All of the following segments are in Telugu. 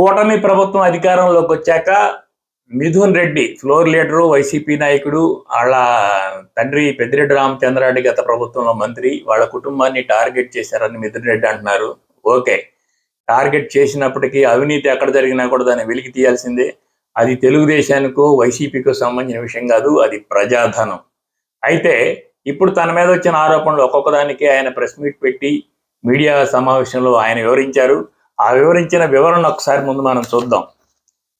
కూటమి ప్రభుత్వం అధికారంలోకి వచ్చాక Mithun Reddy floor leader YCP నాయకుడు వాళ్ళ తండ్రి పెద్దిరెడ్డి రామచంద్రారెడ్డి గత ప్రభుత్వంలో మంత్రి వాళ్ళ కుటుంబాన్ని టార్గెట్ చేశారని మిథున్ రెడ్డి అంటున్నారు. ఓకే. టార్గెట్ చేసినప్పటికీ అవినీతి ఎక్కడ జరిగినా కూడా దాన్ని వెలికి తీయాల్సిందే. అది తెలుగుదేశానికో వైసీపీకో సంబంధించిన విషయం కాదు అది ప్రజాధనం. అయితే ఇప్పుడు తన మీద వచ్చిన ఆరోపణలు ఒక్కొక్క దానికి ఆయన ప్రెస్ మీట్ పెట్టి మీడియా సమావేశంలో ఆయన వివరించారు. ఆ వివరించిన వివరణ ఒకసారి ముందు మనం చూద్దాం.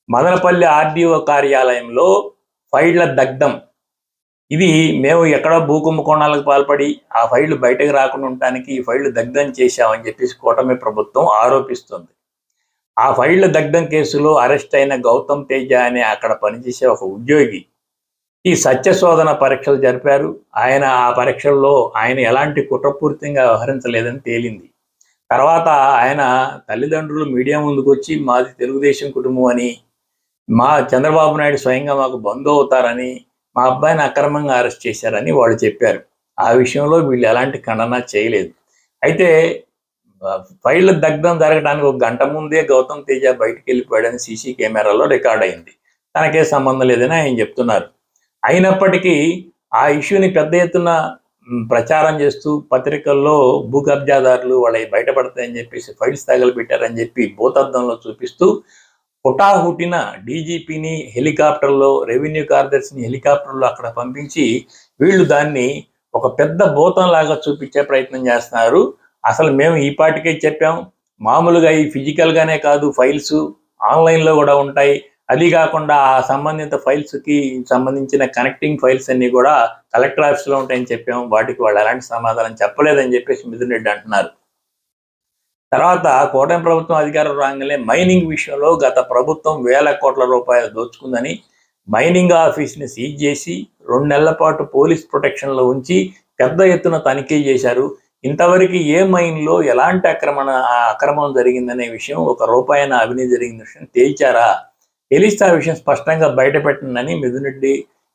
మదనపల్లి ఆర్డీఓ కార్యాలయంలో ఫైళ్ళ దగ్ధం. ఇది మేము ఎక్కడో భూకుంభకోణాలకు పాల్పడి ఆ ఫైళ్ళు బయటకు రాకుండా ఉండటానికి ఈ ఫైళ్ళు దగ్ధం చేశామని చెప్పేసి కూటమి ప్రభుత్వం ఆరోపిస్తుంది. ఆ ఫైళ్ళ దగ్ధం కేసులో అరెస్ట్ అయిన గౌతమ్ తేజ అనే అక్కడ పనిచేసే ఒక ఉద్యోగి ఈ సత్యశోధన పరీక్షలు జరిపారు. ఆయన ఆ పరీక్షల్లో ఆయన ఎలాంటి కుట్రపూర్తిగా వ్యవహరించలేదని తేలింది. తర్వాత ఆయన తల్లిదండ్రులు మీడియా ముందుకు వచ్చి మాది తెలుగుదేశం కుటుంబం అని మా చంద్రబాబు నాయుడు స్వయంగా మాకు బంధు అవుతారని మా అబ్బాయిని అక్రమంగా అరెస్ట్ చేశారని వాళ్ళు చెప్పారు. ఆ విషయంలో వీళ్ళు ఎలాంటి ఖండన చేయలేదు. అయితే ఫైళ్ళ దగ్ధం జరగడానికి ఒక గంట ముందే గౌతమ్ తేజ బయటికి వెళ్ళిపోయాడని సీసీ కెమెరాలో రికార్డ్ అయింది. తనకే సంబంధం లేదని ఆయన చెప్తున్నారు. అయినప్పటికీ ఆ ఇష్యూని పెద్ద ఎత్తున ప్రచారం చేస్తూ పత్రికల్లో భూ కబ్జాదారులు వాళ్ళవి బయటపడతాయని చెప్పేసి ఫైల్స్ తగలబెట్టారని చెప్పి భూతద్దంలో చూపిస్తూ హుటాహుటిన డీజీపీని హెలికాప్టర్లో రెవెన్యూ కార్యదర్శిని హెలికాప్టర్లో అక్కడ పంపించి వీళ్ళు దాన్ని ఒక పెద్ద భూతం లాగా చూపించే ప్రయత్నం చేస్తున్నారు. అసలు మేము ఈ పాటికే చెప్పాం. మామూలుగా ఈ ఫిజికల్గానే కాదు ఫైల్స్ ఆన్లైన్లో కూడా ఉంటాయి. అది కాకుండా ఆ సంబంధిత ఫైల్స్కి సంబంధించిన కనెక్టింగ్ ఫైల్స్ అన్ని కూడా కలెక్టర్ ఆఫీస్లో ఉంటాయని చెప్పాము. వాటికి వాళ్ళు ఎలాంటి సమాధానం చెప్పలేదని చెప్పేసి మిథున్ రెడ్డి అంటున్నారు. తర్వాత కూటమి ప్రభుత్వం అధికారం రాగానే మైనింగ్ విషయంలో గత ప్రభుత్వం వేల కోట్ల రూపాయలు దోచుకుందని మైనింగ్ ఆఫీస్ని సీజ్ చేసి రెండు నెలల పాటు పోలీస్ ప్రొటెక్షన్లో ఉంచి పెద్ద ఎత్తున తనిఖీ చేశారు. ఇంతవరకు ఏ మైన్లో ఎలాంటి అక్రమణ అక్రమం జరిగిందనే విషయం ఒక రూపాయన అవినీతి జరిగిన విషయం తేల్చారా? తెలిస్తే విషయం స్పష్టంగా బయటపెట్టండి మిథునరెడ్డి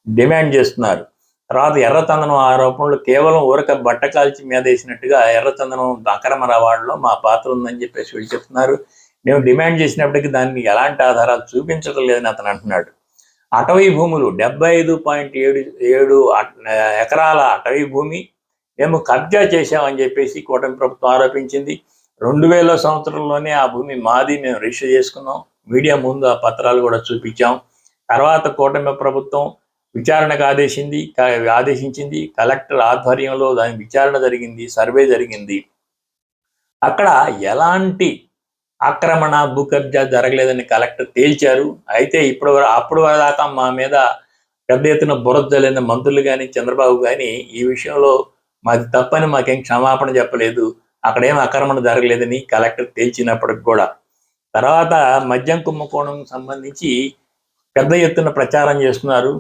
డిమాండ్ చేస్తున్నారు. తర్వాత ఎర్రచందనం ఆరోపణలు కేవలం ఊరక బట్ట కాల్చి మీద వేసినట్టుగా ఎర్రచందనం అక్రమ రవాణాలో మా పాత్ర ఉందని చెప్పేసి వీళ్ళు చెప్తున్నారు. మేము డిమాండ్ చేసినప్పటికీ దాన్ని ఎలాంటి ఆధారాలు చూపించడం లేదని అతను అంటున్నాడు. అటవీ భూములు డెబ్బై ఐదు పాయింట్ ఏడు ఏడు ఎకరాల అటవీ భూమి మేము కబ్జా చేశామని చెప్పేసి కూటమి ప్రభుత్వం ఆరోపించింది. రెండు వేల సంవత్సరంలోనే ఆ భూమి మాది మేము రిజిస్టర్ చేసుకున్నాం. మీడియా ముందు ఆ పత్రాలు కూడా చూపించాం. తర్వాత కూటమి ప్రభుత్వం విచారణకు ఆదేశింది ఆదేశించింది. కలెక్టర్ ఆధ్వర్యంలో దాని విచారణ జరిగింది సర్వే జరిగింది. అక్కడ ఎలాంటి ఆక్రమణ భూకబ్జా జరగలేదని కలెక్టర్ తేల్చారు. అయితే ఇప్పుడు అప్పుడు దాకా మా మీద పెద్ద ఎత్తున బురద మంత్రులు కానీ చంద్రబాబు కానీ ఈ విషయంలో మాది తప్పని మాకేం క్షమాపణ చెప్పలేదు. అక్కడేం ఆక్రమణ జరగలేదని కలెక్టర్ తేల్చినప్పటికి కూడా. తర్వాత మద్యం కుంభకోణం సంబంధించి పెద్ద ఎత్తున ప్రచారం చేస్తున్నారు.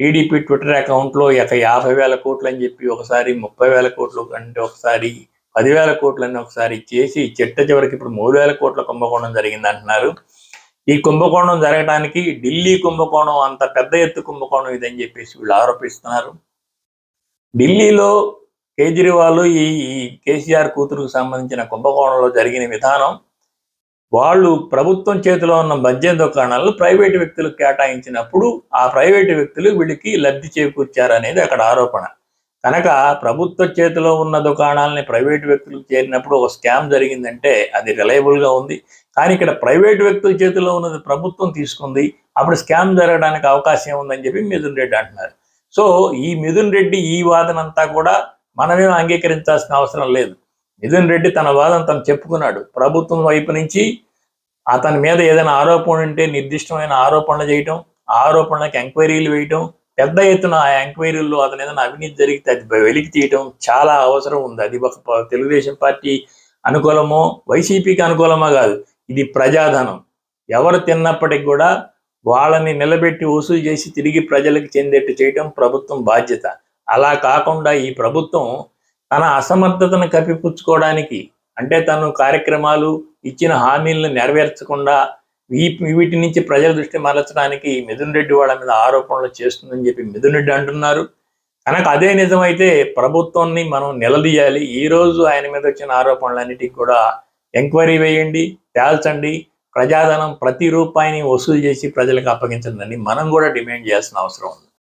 టీడీపీ ట్విట్టర్ అకౌంట్లో ఇక యాభై వేల కోట్లు అని చెప్పి ఒకసారి ముప్పై వేల కోట్లు అంటే ఒకసారి పదివేల కోట్లు అని ఒకసారి చేసి చిట్ట చివరికి ఇప్పుడు మూడు వేల కోట్ల కుంభకోణం జరిగింది అంటున్నారు. ఈ కుంభకోణం జరగడానికి ఢిల్లీ కుంభకోణం అంత పెద్ద ఎత్తు కుంభకోణం ఇదని చెప్పేసి వీళ్ళు ఆరోపిస్తున్నారు. ఢిల్లీలో కేజ్రీవాల్ ఈ ఈ కేసీఆర్ కూతురుకు సంబంధించిన కుంభకోణంలో జరిగిన విధానం వాళ్ళు ప్రభుత్వం చేతిలో ఉన్న మద్యం దుకాణాలను ప్రైవేటు వ్యక్తులకు కేటాయించినప్పుడు ఆ ప్రైవేటు వ్యక్తులు వీళ్ళకి లబ్ధి చేకూర్చారనేది అక్కడ ఆరోపణ. కనుక ప్రభుత్వ చేతిలో ఉన్న దుకాణాలని ప్రైవేటు వ్యక్తులకు చేరినప్పుడు ఒక స్కామ్ జరిగిందంటే అది రిలయబుల్గా ఉంది. కానీ ఇక్కడ ప్రైవేటు వ్యక్తుల చేతిలో ఉన్నది ప్రభుత్వం తీసుకుంది. అప్పుడు స్కామ్ జరగడానికి అవకాశం ఉందని చెప్పి మిథున్ రెడ్డి అంటున్నారు. సో ఈ మిథున్ రెడ్డి ఈ వాదనంతా కూడా మనమేం అంగీకరించాల్సిన అవసరం లేదు. మిథున్ రెడ్డి తన వాదన తను చెప్పుకున్నాడు. ప్రభుత్వం వైపు నుంచి అతని మీద ఏదైనా ఆరోపణ ఉంటే నిర్దిష్టమైన ఆరోపణలు చేయటం ఆ ఆరోపణలకు ఎంక్వైరీలు వేయటం పెద్ద ఎత్తున ఆ ఎంక్వైరీల్లో అతను ఏదైనా అవినీతి జరిగితే అది వెలికి తీయటం చాలా అవసరం ఉంది. అది ఒక తెలుగుదేశం పార్టీ అనుకూలమో వైసీపీకి అనుకూలమో కాదు. ఇది ప్రజాధనం. ఎవరు తిన్నప్పటికి కూడా వాళ్ళని నిలబెట్టి వసూలు చేసి తిరిగి ప్రజలకు చెందేట్టు చేయటం ప్రభుత్వం బాధ్యత. అలా కాకుండా ఈ ప్రభుత్వం తన అసమర్థతను కప్పిపుచ్చుకోవడానికి అంటే తను కార్యక్రమాలు ఇచ్చిన హామీలను నెరవేర్చకుండా వీ- వీటి నుంచి ప్రజల దృష్టి మరల్చడానికి మిథున్ రెడ్డి వాళ్ళ మీద ఆరోపణలు చేస్తుందని చెప్పి మిథున్ రెడ్డి అంటున్నారు. కనుక అదే నిజమైతే ప్రభుత్వాన్ని మనం నిలదీయాలి. ఈ రోజు ఆయన మీద వచ్చిన ఆరోపణలన్నిటికీ కూడా ఎంక్వైరీ వేయండి తేల్చండి. ప్రజాధనం ప్రతి రూపాయిని వసూలు చేసి ప్రజలకు అప్పగించండి మనం కూడా డిమాండ్ చేయాల్సిన అవసరం ఉంది.